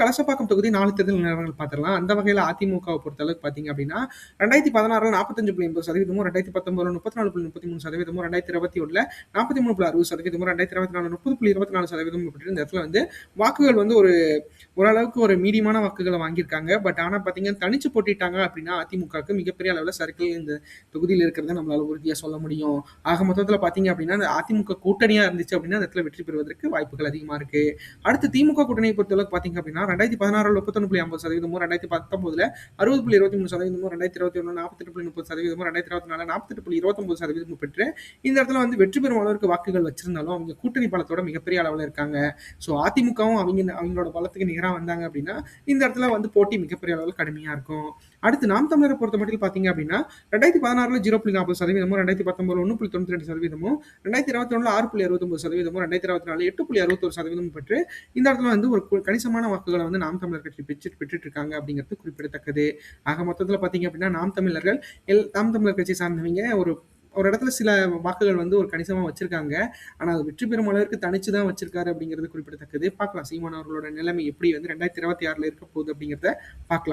கலசப்பாக்கம் தொகுதி நாலு தேர்தல் நிலவரங்கள் பார்த்துடலாம். அந்த வகையில் அதிமுகவை பொறுத்தளவுக்கு பார்த்தீங்க அப்படின்னா ரெண்டாயிரத்தி பதினாறுல நாற்பத்தஞ்சு புள்ளி எண்பது சதவீதமும் ரெண்டாயிரத்தி பத்தொன்பதுல முப்பத்தி நாலு புள்ளி முப்பத்தி மூணு சதவீதமும் ரெண்டாயிரத்தி இருபத்தி ஒன்றுல நாற்பத்தி மூணு புள்ளி அறுபது சதவீதமும் ரெண்டாயிரத்தி இருபத்தி நாலு முப்பது புள்ளி இருபத்தி நாலு சதவீதம் பெற்று இந்த இடத்துல வந்து வாக்குகள் வந்து ஒரு ஓரளவுக்கு ஒரு மீடியமான வாக்குகளை வாங்கியிருக்காங்க. பட் ஆனால் பார்த்தீங்கன்னா தனிச்சு போட்டிட்டாங்க அப்படின்னா அதிமுகவுக்கு மிகப்பெரிய அளவில் சர்க்கிள் இந்த தொகுதியில் இருக்கிறத நம்மளால உறுதியாக சொல்ல முடியும். ஆக மொத்தத்தில் பார்த்தீங்க அப்படின்னா அந்த அதிமுக கூட்டணியாக இருந்துச்சு அப்படின்னா அந்த இடத்துல வெற்றி பெறுவதற்கு வாய்ப்புகள் அதிகமாக இருக்கு. அடுத்து திமுக கூட்டணியை பொறுத்தளவுக்கு பார்த்தீங்க அப்படின்னா ரெண்டாயிரத்தி பதினாறு முப்பத்தொன்று புள்ளி ஐம்பது சதவீதமும் ரெண்டாயிரத்தி பத்தொன்பதுல அறுபது புள்ளி இருபத்தி மூணு சதவீதமும் ரெண்டாயிரத்தி இருபத்தி ஒன்று நாற்பத்தெட்டு புள்ளி முப்பது சதவீதமும் ரெண்டாயிரத்தி இருபத்தி நாலு நாற்பத்தெட்டு புள்ளி இருபத்தொம்பது சதவீதமும் பெற்று இந்த இடத்துல வந்து வெற்றி பெறும் அளவுக்கு வாக்குகள் வச்சிருந்தாலும் அவங்க கூட்டணி பலத்தோட மிகப்பெரிய அளவில் இருக்காங்க. ஸோ அதிமுகவும் அவங்க அவங்களோட பலத்துக்கு நிகராக வந்தாங்க அப்படின்னா இந்த இடத்துல வந்து போட்டி மிகப்பெரிய அளவில் கடுமையாக இருக்கும். அடுத்து நாம் தமிழரை பொறுத்த மட்டும் பார்த்தீங்க அப்படின்னா ரெண்டாயிரத்தி பதினாறுல ஜீரோ புள்ளி நாற்பது சதவீதமும் ரெண்டாயிரத்தி பத்தொன்பது ஒன்று புள்ளி தொண்ணூற்றி ரெண்டு சதவீதமும் ரெண்டாயிரத்தி இருபத்தி ஒன்றில் ஆறு புள்ளி அறுபத்தொம்பது சதவீதமும் ரெண்டாயிரத்தி இருபத்தி நாலு எட்டு புள்ளி அறுபத்தொரு சதவீதமும் பெற்று இந்த இடத்துல வந்து ஒரு கணிசமான வாக்குகளை வந்து நாம் தமிழர் கட்சி பெற்று பெற்றுட்டு இருக்காங்க அப்படிங்கிறது குறிப்பிடத்தக்கது. ஆக மொத்தத்தில் பார்த்தீங்க அப்படின்னா நாம் தமிழர்கள் எல் நாம் தமிழர் கட்சி சார்ந்தவங்க ஒரு ஒரு இடத்துல சில வாக்குகள் வந்து ஒரு கணிசமாக வச்சிருக்காங்க. ஆனால் அது வெற்றி பெறும் அளவிற்கு தனிச்சு தான் வச்சிருக்காரு அப்படிங்கிறது குறிப்பிடத்தக்கது. பார்க்கலாம். சீமான் அவர்களோட நிலைமை எப்படி வந்து ரெண்டாயிரத்தி இருபத்தி ஆறில் இருக்க போகுது அப்படிங்கிறத பார்க்கலாம்.